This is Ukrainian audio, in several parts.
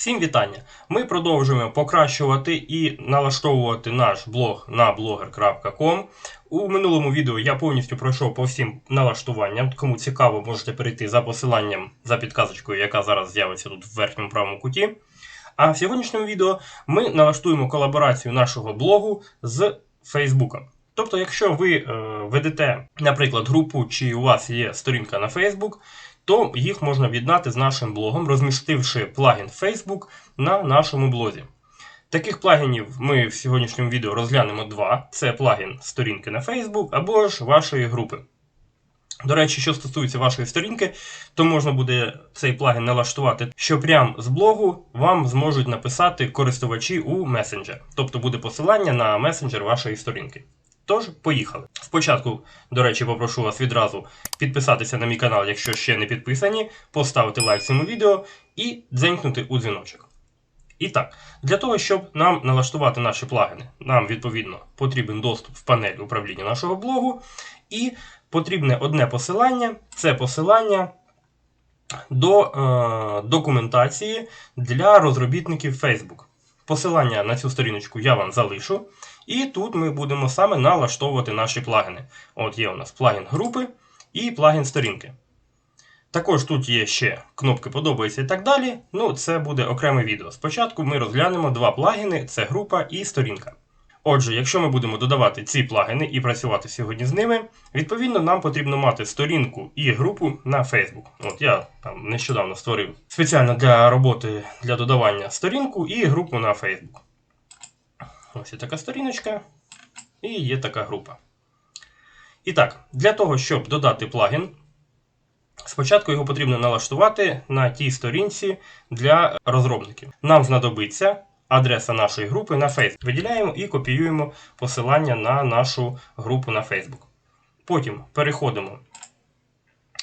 Всім вітання! Ми продовжуємо покращувати і налаштовувати наш блог на blogger.com. У минулому відео я повністю пройшов по всім налаштуванням. Кому цікаво, можете перейти за посиланням за підказочкою, яка зараз з'явиться тут в верхньому правому куті. А в сьогоднішньому відео ми налаштуємо колаборацію нашого блогу з Фейсбуком. Тобто, якщо ви е, ведете, наприклад, групу, чи у вас є сторінка на Facebook, то їх можна об'єднати з нашим блогом, розмістивши плагін Facebook на нашому блозі. Таких плагінів ми в сьогоднішньому відео розглянемо два: це плагін сторінки на Facebook або ж вашої групи. До речі, що стосується вашої сторінки, то можна буде цей плагін налаштувати, що прямо з блогу вам зможуть написати користувачі у месенджер. Тобто буде посилання на месенджер вашої сторінки. Тож, поїхали. Спочатку, до речі, попрошу вас відразу підписатися на мій канал, якщо ще не підписані, поставити лайк цьому відео і дзенькнути у дзвіночок. І так, для того, щоб нам налаштувати наші плагіни, нам відповідно потрібен доступ в панель управління нашого блогу, і потрібне одне посилання це посилання до е, документації для розробітників Facebook. Посилання на цю сторіночку я вам залишу. І тут ми будемо саме налаштовувати наші плагіни. От є у нас плагін групи і плагін сторінки. Також тут є ще кнопки подобається і так далі. Ну, це буде окреме відео. Спочатку ми розглянемо два плагіни: це група і сторінка. Отже, якщо ми будемо додавати ці плагіни і працювати сьогодні з ними, відповідно нам потрібно мати сторінку і групу на Facebook. От я там нещодавно створив спеціально для роботи для додавання сторінку і групу на Facebook. Ось така сторіночка, і є така група. І так, для того, щоб додати плагін, спочатку його потрібно налаштувати на тій сторінці для розробників. Нам знадобиться адреса нашої групи на Facebook. Виділяємо і копіюємо посилання на нашу групу на Facebook. Потім переходимо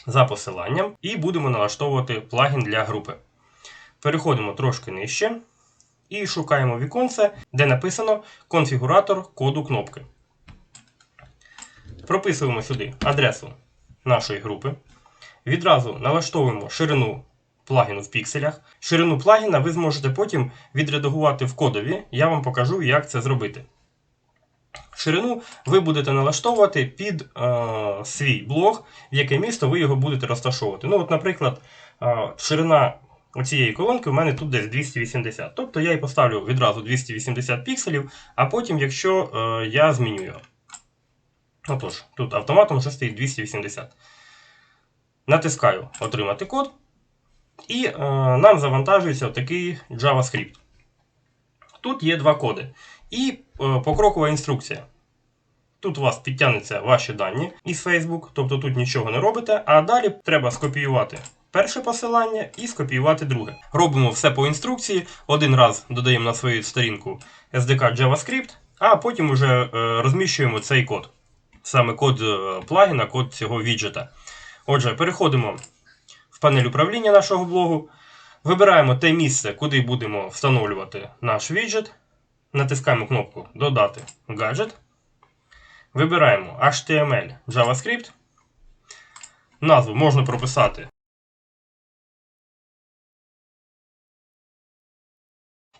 за посиланням і будемо налаштовувати плагін для групи. Переходимо трошки нижче. І шукаємо віконце, де написано конфігуратор коду кнопки. Прописуємо сюди адресу нашої групи. Відразу налаштовуємо ширину плагіну в пікселях. Ширину плагіна ви зможете потім відредагувати в кодові. Я вам покажу, як це зробити. Ширину ви будете налаштовувати під е, свій блог, в яке місто ви його будете розташовувати. Ну, от, Наприклад, е, ширина оцієї колонки у мене тут десь 280. Тобто я і поставлю відразу 280 пікселів, а потім, якщо е, я зміню його. Отож, тут автоматом вже стоїть 280. Натискаю Отримати код. І е, нам завантажується такий JavaScript. Тут є два коди. І е, покрокова інструкція. Тут у вас підтягнуться ваші дані із Facebook, тобто тут нічого не робите, а далі треба скопіювати перше посилання і скопіювати друге. Робимо все по інструкції. Один раз додаємо на свою сторінку SDK JavaScript, а потім вже е, розміщуємо цей код. Саме код е, плагіна, код цього віджета. Отже, переходимо в панель управління нашого блогу. Вибираємо те місце, куди будемо встановлювати наш віджет. Натискаємо кнопку Додати гаджет. Вибираємо HTML JavaScript. Назву можна прописати.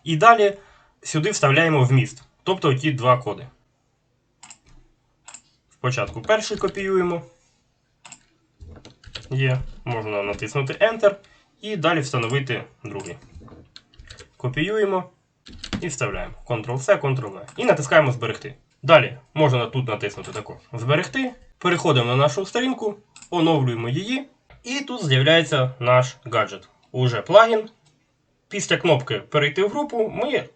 І далі сюди вставляємо вміст. Тобто ті два коди. Спочатку перший копіюємо. Є, можна натиснути Enter. І далі встановити другий. Копіюємо і вставляємо. Ctrl-C, Ctrl-V. І натискаємо Зберегти. Далі можна тут натиснути також Зберегти. Переходимо на нашу сторінку, оновлюємо її. І тут з'являється наш гаджет. Уже плагін. Після кнопки Перейти в групу ми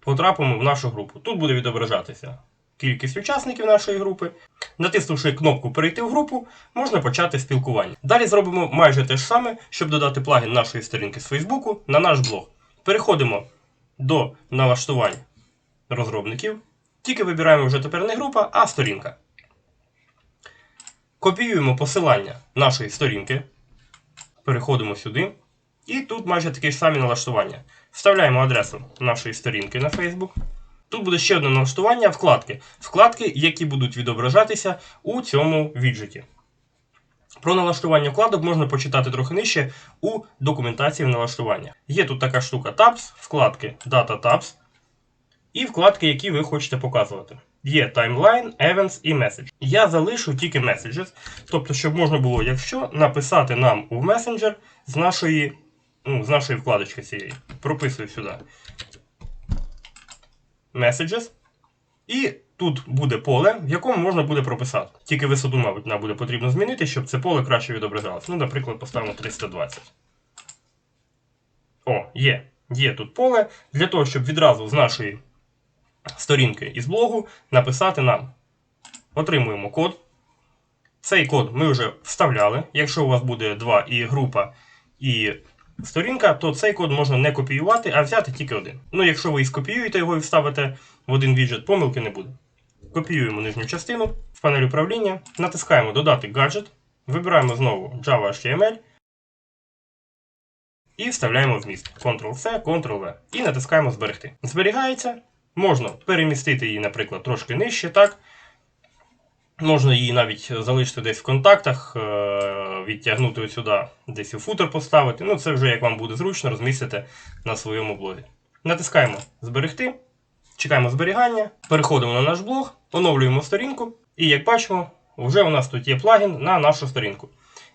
потрапимо в нашу групу. Тут буде відображатися кількість учасників нашої групи. Натиснувши кнопку Перейти в групу, можна почати спілкування. Далі зробимо майже те ж саме, щоб додати плагін нашої сторінки з Фейсбуку на наш блог. Переходимо до налаштувань розробників. Тільки вибираємо вже тепер не група, а сторінка. Копіюємо посилання нашої сторінки. Переходимо сюди. І тут майже такі ж самі налаштування. Вставляємо адресу нашої сторінки на Facebook. Тут буде ще одне налаштування вкладки. Вкладки, які будуть відображатися у цьому віджеті. Про налаштування вкладок можна почитати трохи нижче у документації налаштування. Є тут така штука Tabs, вкладки Data Tabs і вкладки, які ви хочете показувати. Є Timeline, Events і Message. Я залишу тільки Messages, тобто, щоб можна було, якщо написати нам у Messenger з нашої, ну, з нашої вкладочки цієї. Прописую сюди. Messages. І тут буде поле, в якому можна буде прописати. Тільки висоту, мабуть, нам буде потрібно змінити, щоб це поле краще відображалось. Ну, наприклад, поставимо 320. О, є. Є тут поле для того, щоб відразу з нашої сторінки із блогу написати нам. Отримуємо код. Цей код ми вже вставляли. Якщо у вас буде два і група, і сторінка, то цей код можна не копіювати, а взяти тільки один. Ну, якщо ви і скопіюєте його і вставите в один віджит, помилки не буде. Копіюємо нижню частину в панель управління, натискаємо Додати гаджет, вибираємо знову Java HTML і вставляємо вміст. Ctrl-C, Ctrl-V. І натискаємо Зберегти. Зберігається. Можна перемістити її, наприклад, трошки нижче, так. Можна її навіть залишити десь в контактах, е, відтягнути сюди, десь у футер поставити. Ну, це вже як вам буде зручно, розмістити на своєму блозі. Натискаємо Зберегти, чекаємо зберігання, переходимо на наш блог, оновлюємо сторінку, і як бачимо, вже у нас тут є плагін на нашу сторінку.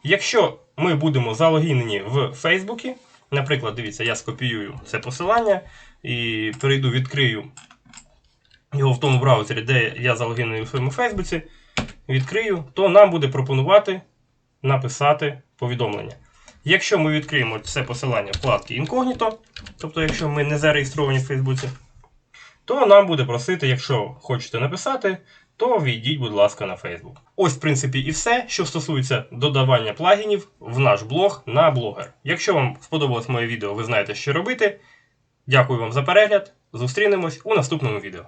Якщо ми будемо залогінені в Фейсбуці, наприклад, дивіться, я скопіюю це посилання і перейду, відкрию його в тому браузері, де я залогінений у своєму Фейсбуці, відкрию, то нам буде пропонувати написати повідомлення. Якщо ми відкриємо це посилання вкладки Incognito, тобто, якщо ми не зареєстровані в Фейсбуці, то нам буде просити, якщо хочете написати, то війдіть, будь ласка, на Facebook. Ось, в принципі, і все, що стосується додавання плагінів в наш блог на блогер. Якщо вам сподобалось моє відео, ви знаєте, що робити. Дякую вам за перегляд. Зустрінемось у наступному відео.